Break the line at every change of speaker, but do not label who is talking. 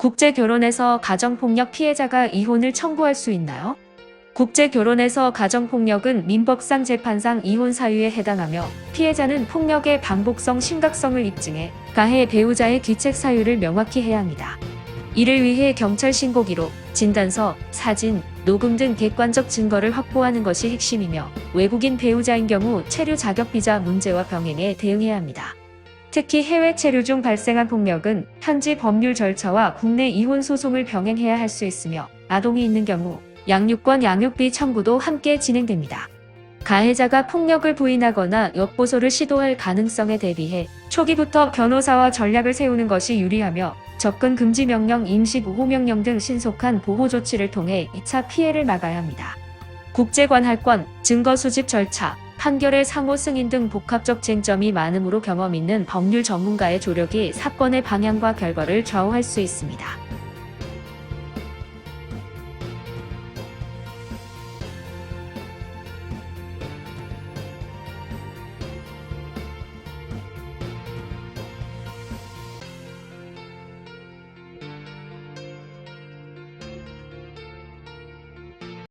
국제 결혼에서 가정폭력 피해자가 이혼을 청구할 수 있나요? 국제 결혼에서 가정폭력은 민법상 재판상 이혼 사유에 해당하며 피해자는 폭력의 반복성 심각성을 입증해 가해 배우자의 귀책 사유를 명확히 해야 합니다. 이를 위해 경찰 신고 기록, 진단서, 사진, 녹음 등 객관적 증거를 확보하는 것이 핵심이며 외국인 배우자인 경우 체류 자격 비자 문제와 병행해 대응해야 합니다. 특히 해외 체류 중 발생한 폭력은 현지 법률 절차와 국내 이혼 소송을 병행해야 할 수 있으며 아동이 있는 경우 양육권 양육비 청구도 함께 진행됩니다. 가해자가 폭력을 부인하거나 역보소를 시도할 가능성에 대비해 초기부터 변호사와 전략을 세우는 것이 유리하며 접근 금지 명령, 임시 보호 명령 등 신속한 보호 조치를 통해 2차 피해를 막아야 합니다. 국제관할권, 증거 수집 절차, 판결의 상호 승인 등 복합적 쟁점이 많으므로 경험 있는 법률 전문가의 조력이 사건의 방향과 결과를 좌우할 수 있습니다.